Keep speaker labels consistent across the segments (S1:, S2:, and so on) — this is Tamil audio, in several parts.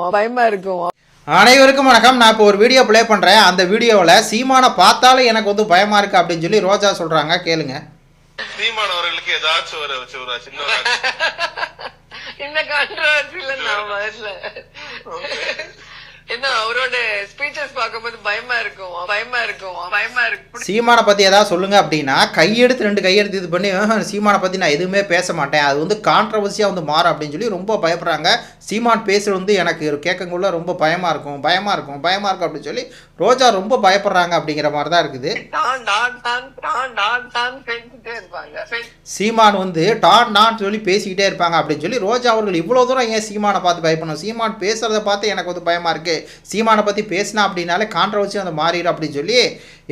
S1: இருக்கும் பயமா இருக்கும்.
S2: அனைவருக்கும் வணக்கம். நான் இப்போ ஒரு வீடியோ ப்ளே பண்ணுறேன் அந்த வீடியோவில் சீமானை பார்த்தாலே எனக்கு வந்து பயமாக இருக்குது அப்படின்னு சொல்லி ரோஜா சொல்கிறாங்க கேளுங்க.
S3: சீமான் அவர்களுக்கு ஏதாச்சும் ஒரு ஒரு சின்ன ஒரு
S1: இந்த கான்ட்ரவர்சில நான் வரல. என்ன அவரோட ஸ்பீச்சஸ் பார்க்கும்போது பயமா இருக்கும். பயமா இருக்கும். பயமா இருக்கும்
S2: சீமானை பற்றி ஏதாவது சொல்லுங்க அப்படின்னா கையெடுத்து ரெண்டு கையெடுத்து இது பண்ணி "ஆஹ், சீமானை பற்றி நான் எதுவுமே பேச மாட்டேன். அது வந்து கான்ட்ரவர்சியாக வந்து மாறும் அப்படின்னு சொல்லி ரொம்ப பயப்படுறாங்க. சீமான் பேசுறது வந்து எனக்கு கேட்கக்குள்ள ரொம்ப பயமாக இருக்கும். பயமாக இருக்கும். பயமாக இருக்கும் அப்படின்னு சொல்லி ரோஜா ரொம்ப பயப்படுறாங்க அப்படிங்கிற மாதிரி தான் இருக்குது. சீமான் வந்து டான் டான் சொல்லி பேசிக்கிட்டே இருப்பாங்க அப்படின்னு சொல்லி ரோஜா அவர்கள் இவ்வளோ தூரம் ஏன் சீமானை பார்த்து பயப்படணும்? சீமான் பேசுகிறத பார்த்து எனக்கு வந்து பயமாக இருக்குது சீமானை பற்றி பேசினா அப்படின்னாலே கான்ட்ரவர்சி வந்து மாறிடும் அப்படின்னு சொல்லி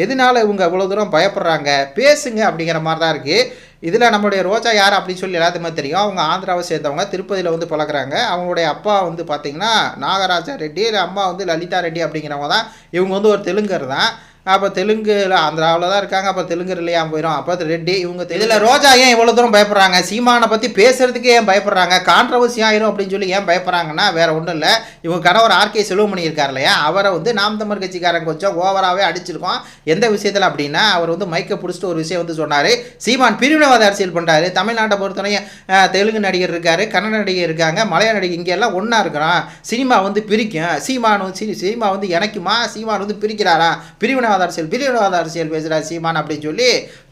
S2: எதனால இவங்க இவ்வளோ தூரம் பயப்படுறாங்க? பேசுங்க அப்படிங்கிற மாதிரி தான் இருக்குது இதில் நம்மளுடைய ரோஜா யார் அப்படின்னு சொல்லி எல்லாத்துக்குமே தெரியும். அவங்க ஆந்திராவை சேர்ந்தவங்க திருப்பதியில் வந்து பழகுறாங்க அவங்களுடைய அப்பா வந்து பார்த்திங்கன்னா நாகராஜா ரெட்டி அம்மா வந்து லலிதா ரெட்டி அப்படிங்கிறவங்க தான். இவங்க வந்து ஒரு தெலுங்கர் தான். அப்போ தெலுங்குல ஆந்திராவில் தான் இருக்காங்க. அப்போ தெலுங்கு இல்லையா போயிடும் அப்போ ரெட்டி இவங்க இதில் ரோஜா ஏன் இவ்வளோ தூரம் பயப்படுறாங்க? சீமானை பற்றி பேசுறதுக்கு ஏன் பயப்படுறாங்க? கான்ட்ரவர்சி ஆயிரும் அப்படின்னு சொல்லி ஏன் பயப்படுறாங்கன்னா வேற ஒன்றும் இல்லை. இவங்க கணவர் ஆர்கே செலவு இருக்கார் இல்லையா? அவரை வந்து நாம் தமிழ் கட்சிக்காரங்க கொஞ்சம் ஓவராகவே அடிச்சிருக்கோம் எந்த விஷயத்தில் அப்படின்னா அவர் வந்து மைக்கை பிடிச்சிட்டு ஒரு விஷயம் வந்து சொன்னார். சீமான் பிரிவினவாத அரசியல் பண்ணுறாரு தமிழ்நாட்டை பொறுத்தவரையும் தெலுங்கு நடிகர் இருக்காரு கன்னட நடிகர் இருக்காங்க மலையாள நடிகர் இங்கே எல்லாம் ஒன்றா இருக்கிறான். சினிமா வந்து பிரிக்கும். சீமான் வந்து சி- சினிமா வந்து இணைக்குமா? சீமான் வந்து பிரிக்கிறாரா? பிரிவினவாத அரசியல் பிரிவினவாத அரசியல் பேசுகிறார் சீமான் அப்படின்னு சொல்லி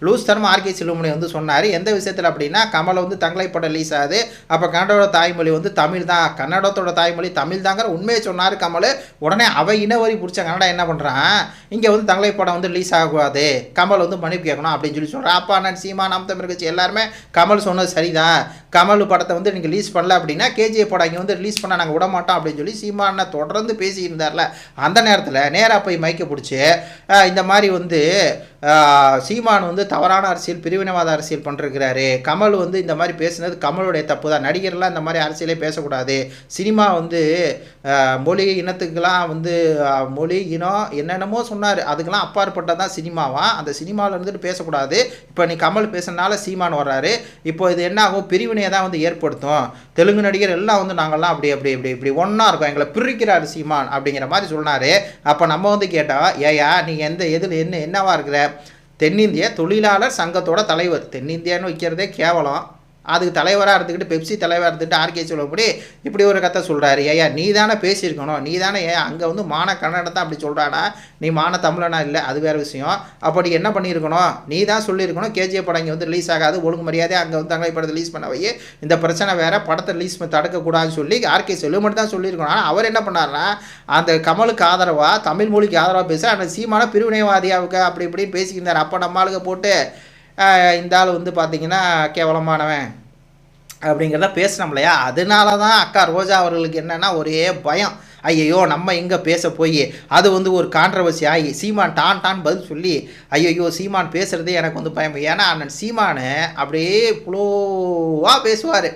S2: லூஸ் தரமா ஆர்கே செல்வமணி வந்து சொன்னார். எந்த விஷயத்தில் அப்படின்னா கமலை வந்து தங்களை படம் ரிலீஸ் ஆகுது. அப்போ கன்னடோட தாய்மொழி வந்து தமிழ் தான். கன்னடத்தோட தாய்மொழி தமிழ் தாங்கிற உண்மையை சொன்னார் கமல். உடனே அவ இனவரி பிடிச்ச கன்னடா என்ன பண்ணுறான் இங்கே வந்து தங்களை படம் வந்து ரிலீஸ் ஆகக்கூடாது. கமல் வந்து மன்னிப்பு கேட்கணும் அப்படின்னு சொல்லி சொல்கிறான் அப்பா நான் சீமா நாம் தமிழ் கட்சி எல்லாருமே கமல் சொன்னது சரிதான். கமல் படத்தை வந்து நீங்கள் ரிலீஸ் பண்ணல அப்படின்னா கேஜிஎஃப் படம் இங்கே வந்து ரிலீஸ் பண்ண நாங்கள் விட மாட்டோம் அப்படின்னு சொல்லி சீமானை தொடர்ந்து பேசியிருந்தார்ல. அந்த நேரத்தில் நேராக போய் மைக்க பிடிச்சி இந்த மாதிரி வந்து சீமான் வந்து தவறான அரசியல் பிரிவினவாத அரசியல் பண்ணிருக்கிறாரு. கமல் வந்து இந்த மாதிரி பேசுனது கமலுடைய தப்பு தான். நடிகர்லாம் இந்த மாதிரி அரசியலே பேசக்கூடாது. சினிமா வந்து மொழி இனத்துக்கெல்லாம் வந்து மொழி இனம் என்னென்னமோ சொன்னார். அதுக்கெல்லாம் அப்பாற்பட்டால் தான் சினிமாவா? அந்த சினிமாவில் இருந்துட்டு பேசக்கூடாது. இப்போ நீ கமல் பேசுனனால சீமான் வர்றாரு. இப்போ இது என்ன ஆகும் பிரிவினையை தான் வந்து ஏற்படுத்தும். தெலுங்கு நடிகர் எல்லாம் வந்து நாங்கள்லாம் அப்படி அப்படி இப்படி இப்படி ஒன்றா இருக்கோம். எங்களை பிரிக்கிறாரு சீமான் அப்படிங்கிற மாதிரி சொன்னார். அப்போ நம்ம வந்து கேட்டோம் ஏயா நீ எந்த எதில் என்ன என்னவா இருக்கிற தென்னிந்திய தொழிலாளர் சங்கத்தோட தலைவர். தென்னிந்தியான்னு வைக்கிறதே கேவலம். அதுக்கு தலைவராக இருந்துக்கிட்டு பெப்சி தலைவராக இருந்துக்கிட்டு ஆர்கே சொல்லப்படி இப்படி ஒரு கதை சொல்கிறாரு ஐயா நீ தானே பேசியிருக்கணும். நீ தானே ஏன் அங்கே வந்து மான கன்னடம் தான் அப்படி சொல்கிறாடா நீ மான தமிழனா இல்லை அது வேறு விஷயம். அப்படி என்ன பண்ணியிருக்கணும்? நீ தான் சொல்லியிருக்கணும். கேஜிஎஃப் படம் இங்கே வந்து ரிலீஸ் ஆகாது. ஒழுங்கு மரியாதை அங்கே வந்து தங்களை படத்தை ரிலீஸ் பண்ண வை. இந்த பிரச்சனை வேறு படத்தை ரிலீஸ் தடுக்கக்கூடாதுன்னு சொல்லி ஆர்கே செல்வமணி தான் சொல்லியிருக்கணும். ஆனால் அவர் என்ன பண்ணாருன்னா அந்த கமலுக்கு ஆதரவாக தமிழ் மொழிக்கு ஆதரவாக பேச அந்த சீமான பிரிவினைவாதியாவுக்கு அப்படி இப்படின்னு பேசிக்கிருந்தார் அப்போ நம்மளுக்கு ஆளுங்க போட்டு இந்த ஆள் வந்து பார்த்திங்கன்னா கேவலமானவன் அப்படிங்கிறத பேசினோம் இல்லையா? அதனால தான் அக்கா ரோஜா அவர்களுக்கு என்னன்னா ஒரே பயம். ஐயையோ நம்ம எங்கே பேச போய் அது வந்து ஒரு கான்ட்ரவர்சி ஆகி சீமான் டான் டான் பதில் சொல்லி ஐயையோ சீமான் பேசுகிறதே எனக்கு வந்து பயம். ஏன்னா அண்ணன் சீமானு அப்படியே புலோவாக பேசுவார்.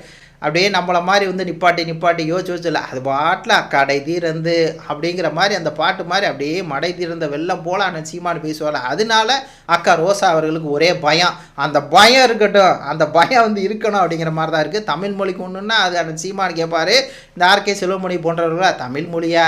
S2: அப்படியே நம்மளை மாதிரி வந்து நிப்பாட்டி நிப்பாட்டி யோசிச்சு யோசிச்சல அது பாட்டில் கடை தீரந்து அப்படிங்கிற மாதிரி அந்த பாட்டு மாதிரி அப்படியே மடை தீர்ந்த வெள்ளம் போல் அண்ணன் சீமானு பேசுவாள் அதனால அக்கா ரோசா அவர்களுக்கு ஒரே பயம். அந்த பயம் இருக்கட்டும் அந்த பயம் வந்து இருக்கணும் அப்படிங்கிற மாதிரி தான் இருக்குது தமிழ் மொழிக்கு ஒன்றுன்னா அது அண்ணன் சீமானு கேட்பார். இந்த ஆர்கே செல்வமணி போன்றவர்களா தமிழ் மொழியா?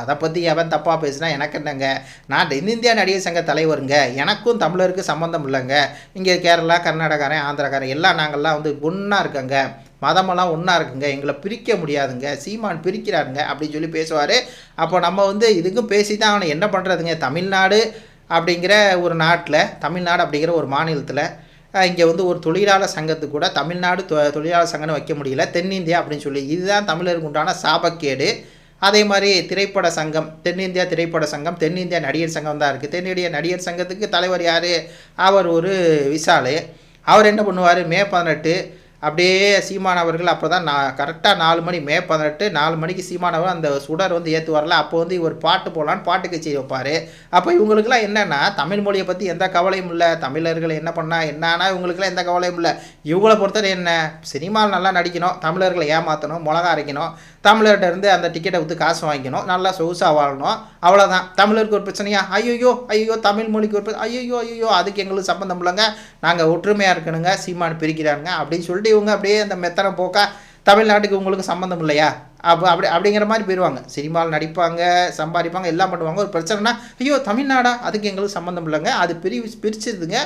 S2: அதை பற்றி எவன் தப்பாக பேசினா எனக்கு என்னங்க? நான் தென்னிந்தியா நடிகர் சங்க தலைவருங்க. எனக்கும் தமிழருக்கு சம்மந்தம் இல்லைங்க. இங்கே கேரளா கர்நாடகாரன் ஆந்திராக்காரன் எல்லாம் நாங்கள்லாம் வந்து ஒன்றா இருக்கங்க. மதமெல்லாம் ஒன்றா இருக்குங்க எங்களை பிரிக்க முடியாதுங்க சீமான் பிரிக்கிறாருங்க அப்படின்னு சொல்லி பேசுவார். அப்போ நம்ம வந்து இதுக்கும் பேசி தான் அவனை என்ன பண்ணுறதுங்க தமிழ்நாடு அப்படிங்கிற ஒரு நாட்டில் தமிழ்நாடு அப்படிங்கிற ஒரு மாநிலத்தில் இங்கே வந்து ஒரு தொழிலாளர் சங்கத்துக்கு கூட தமிழ்நாடு தொ- தொழிலாளர் சங்கம்னு வைக்க முடியல தென்னிந்தியா அப்படின்னு சொல்லி. இதுதான் தமிழருக்கு உண்டான சாபக்கேடு. அதே மாதிரி திரைப்பட சங்கம் தென்னிந்தியா திரைப்பட சங்கம் தென்னிந்தியா நடிகர் சங்கம் தான் இருக்குது தென்னிந்திய நடிகர் சங்கத்துக்கு தலைவர் யார்? அவர் ஒரு விசாலு. அவர் என்ன பண்ணுவார்? மே பதினெட்டு அப்படியே சீமான் அவர்கள் அப்போ தான் நான் கரெக்டாக நாலு மணி மே பதினெட்டு நாலு மணிக்கு சீமானவர் அந்த சுடர் வந்து ஏற்று வரல அப்போ வந்து இவர் பாட்டு போடலான்னு பாட்டு கச்சேரி வைப்பார். அப்போ இவங்களுக்குலாம் என்னென்னா தமிழ் மொழியை பற்றி எந்த கவலையும் இல்லை. தமிழர்கள் என்ன பண்ணால் என்னன்னா இவங்களுக்குலாம் எந்த கவலையும் இல்லை. இவங்கள பொறுத்தவரை என்ன சினிமாவில் நல்லா நடிக்கணும் தமிழர்களை ஏமாற்றணும் மிளகா அரைக்கணும். தமிழர்கிட்ட இருந்து அந்த டிக்கெட்டை விற்று காசு வாங்கிக்கணும். நல்லா சொகுசாக வாழணும். அவ்வளோதான் தமிழருக்கு ஒரு பிரச்சனையா? ஐயோ ஐயோ தமிழ் மொழிக்கு ஒரு பிரச்சனை ஐயோ ஐயோ அதுக்கு எங்களுக்கு சம்மந்தம் இல்லைங்க. நாங்கள் ஒற்றுமையாக இருக்கணுங்க சீமான் பிரிக்கிறாங்க அப்படின்னு சொல்லிட்டு இவங்க அப்படியே அந்த மெத்தனை போக்கா தமிழ்நாட்டுக்கு உங்களுக்கு சம்மந்தம் இல்லையா? அப்போ அப்படி அப்படிங்கிற மாதிரி போயிடுவாங்க சினிமாவில் நடிப்பாங்க சம்பாதிப்பாங்க எல்லாம் பண்ணுவாங்க. ஒரு பிரச்சனைனா ஐயோ தமிழ்நாடா? அதுக்கு எங்களுக்கு சம்மந்தம் இல்லைங்க. அது பிரி பிரிச்சிருதுங்க.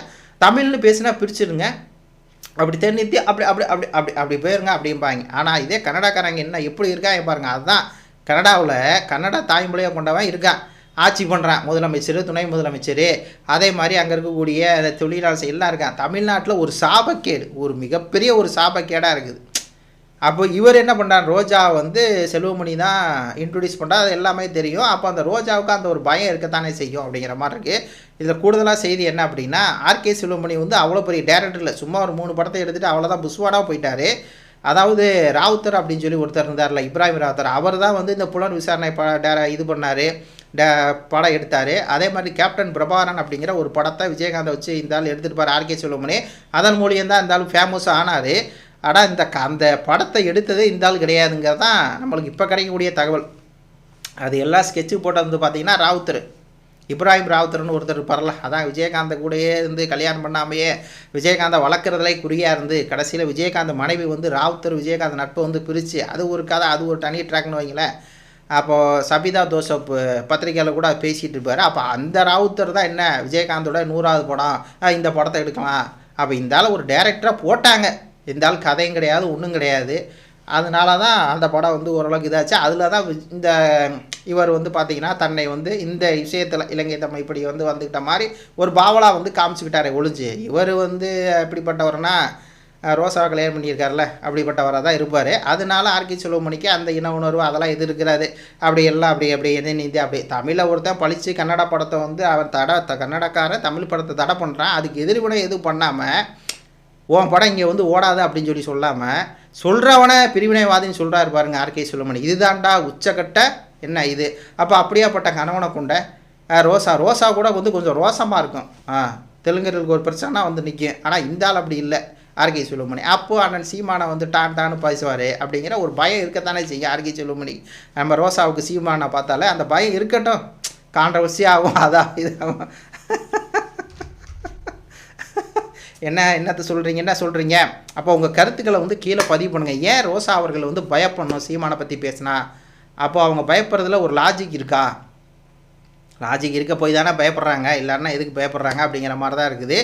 S2: தமிழ்னு பேசினா பிரிச்சிருங்க. அப்படி தெரிஞ்சுட்டு அப்படி அப்படி அப்படி அப்படி அப்படி போயிருங்க அப்படிம்பாங்க. ஆனால் இதே கன்னடாக்காரங்க என்ன எப்படி இருக்காங்க பாருங்க. அதுதான் கனடாவில் கன்னடா தாய்மொழியாக கொண்டவன் இருக்கான் ஆட்சி பண்ணுறான் முதலமைச்சர் துணை முதலமைச்சர். அதே மாதிரி அங்கே இருக்கக்கூடிய தொழிலாளர் எல்லாம் இருக்கான் தமிழ்நாட்டில் ஒரு சாபக்கேடு ஒரு மிகப்பெரிய ஒரு சாபக்கேடாக இருக்குது. அப்போ இவர் என்ன பண்ணுறார் ரோஜா வந்து செல்வமணி தான் இன்ட்ரடியூஸ் பண்ணுறா அது எல்லாமே தெரியும். அப்போ அந்த ரோஜாவுக்கு அந்த ஒரு பயம் இருக்கத்தானே செய்யும் அப்படிங்கிற மாதிரி இருக்குது இதில் கூடுதலாக செய்தி என்ன அப்படின்னா ஆர்கே செல்வமணி வந்து அவ்வளோ பெரிய டேரக்டர் இல்லை. சும்மா ஒரு மூணு படத்தை எடுத்துகிட்டு அவ்வளோதான் புஷ்வாடாக போயிட்டார். அதாவது ராவுத்தர் அப்படின்னு சொல்லி ஒருத்தர் இருந்தார்ல இப்ராஹிம் ராவுத்தர். அவர் தான் வந்து இந்த புலன் விசாரணை ப டேர இது பண்ணார். படம் எடுத்தார். அதே மாதிரி கேப்டன் பிரபாகரன் அப்படிங்கிற ஒரு படத்தை விஜயகாந்தை வச்சு இந்த ஆள் எடுத்துகிட்டு பாரு ஆர்கே செல்வமணி அதன் மூலியம் தான் இந்த ஆள் ஃபேமஸ் ஆனார். ஆனால் இந்த க- அந்த படத்தை எடுத்தது இந்த ஆள் கிடையாதுங்கிறது தான் நம்மளுக்கு இப்போ கிடைக்கக்கூடிய தகவல். அது எல்லாம் ஸ்கெட்சு போட்டது வந்து பார்த்தீங்கன்னா ராவுத்தர். இப்ராஹிம் ராவுத்தர்னு ஒருத்தர் இருப்பார்ல அதான் விஜயகாந்தை கூடயே இருந்து கல்யாணம் பண்ணாமையே விஜயகாந்தை வளர்க்குறதுலே குறியாக இருந்து கடைசியில் விஜயகாந்த் மனைவி வந்து ராவுத்தர் விஜயகாந்த் நட்பை வந்து பிரித்து அது ஒரு கதை அது ஒரு தனி ட்ராக்னு வைங்களேன். அப்போது சபிதா தோசப் பத்திரிக்கையில் கூட பேசிகிட்டு இருப்பார். அப்போ அந்த ராவுத்தர் தான் என்ன விஜயகாந்தோட நூறாவது படம் இந்த படத்தை எடுக்கலாம். அப்போ இந்த ஆள் ஒரு டேரக்டராக போட்டாங்க. இந்த ஆள் கதையும் கிடையாது ஒன்றும் கிடையாது. அதனால தான் அந்த படம் வந்து ஓரளவுக்கு இதாச்சு. அதில் தான் இந்த இவர் வந்து பார்த்திங்கன்னா தன்னை வந்து இந்த விஷயத்தில் இலங்கை தம்மை இப்படி வந்து வந்துக்கிட்ட மாதிரி ஒரு பாவலா வந்து காமிச்சுக்கிட்டாரே ஒளிஞ்சு இவர் வந்து எப்படிப்பட்டவர்னா ரோசாவை கல்யாணம் பண்ணியிருக்காருல அப்படிப்பட்டவராக தான் இருப்பார். அதனால ஆர்கே செல்வமணிக்கு அந்த இன உணர்வு அதெல்லாம் இது இருக்கிறாது. அப்படி எல்லாம் அப்படி அப்படி எது நீந்தி அப்படி. தமிழில் ஒருத்தன் பழிச்சு கன்னட படத்தை வந்து அவன் தட த- கன்னடக்காரன் தமிழ் படத்தை தடை பண்ணுறான் அதுக்கு எதிர்வினை எதுவும் பண்ணாமல் உன் படம் இங்கே வந்து ஓடாது அப்படின்னு சொல்லி சொல்லாமல் சொல்கிறவனை பிரிவினைவாதின்னு சொல்கிறாரு பாருங்க ஆர்கே சுலமணி இதுதான்டா உச்சக்கட்ட என்ன இது? அப்போ அப்படியாப்பட்ட கணவனை கொண்ட ரோசா ரோசா கூட வந்து கொஞ்சம் ரோசமாக இருக்கும். ஆ தெலுங்கர்களுக்கு ஒரு பிரச்சனைனா வந்து நிற்கும் ஆனால் இந்த ஆள் அப்படி இல்லை. ஆர்கே செல்வமணி அப்போது அண்ணன் சீமானை வந்து டான் டான்னு பேசுவார் அப்படிங்கிற ஒரு பயம் இருக்கத்தானே செய்யும் ஆர்கே செல்வமணி நம்ம ரோசாவுக்கு சீமானை பார்த்தாலே அந்த பயம் இருக்கட்டும். கான்ட்ரவர்சி ஆகும். அதான் இதாகும் என்ன என்னத்தை சொல்கிறீங்க என்ன சொல்கிறீங்க அப்போ உங்கள் கருத்துக்களை வந்து கீழே பதிவு பண்ணுங்கள் ஏன் ரோசா அவர்கள் வந்து பயப்படணும் சீமானை பற்றி பேசினா? அப்போ அவங்க பயப்படுறதுல ஒரு லாஜிக் இருக்கா? லாஜிக் இருக்க போய் தானே பயப்படுறாங்க இல்லைன்னா எதுக்கு பயப்படுறாங்க அப்படிங்கிற மாதிரி தான் இருக்குது.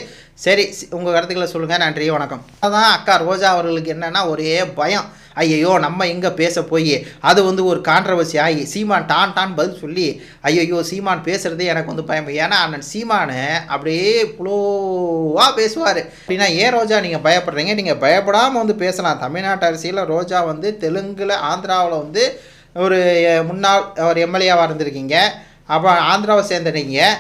S2: சரி உங்கள் கருத்துக்களை சொல்லுங்கள் நன்றி வணக்கம். அதான் அக்கா ரோஜா அவர்களுக்கு என்னென்னா ஒரே பயம். ஐயையோ நம்ம எங்கே பேச போய் அது வந்து ஒரு கான்ட்ரவர்சி ஆகி சீமான் டான் டான் பதில் சொல்லி ஐயையோ சீமான் பேசுகிறதே எனக்கு வந்து பயம். ஏன்னா அண்ணன் சீமானு அப்படியே புளோவாக பேசுவார். அப்படின்னா ஏன் ரோஜா நீங்கள் பயப்படுறீங்க? நீங்கள் பயப்படாமல் வந்து பேசலாம். தமிழ்நாட்டு அரசியலில் ரோஜா வந்து தெலுங்கில் ஆந்திராவில் வந்து ஒரு முன்னாள் ஒரு எம்எல்ஏவாக இருந்திருக்கீங்க. அப்போ ஆந்திராவை சேர்ந்த நீங்கள்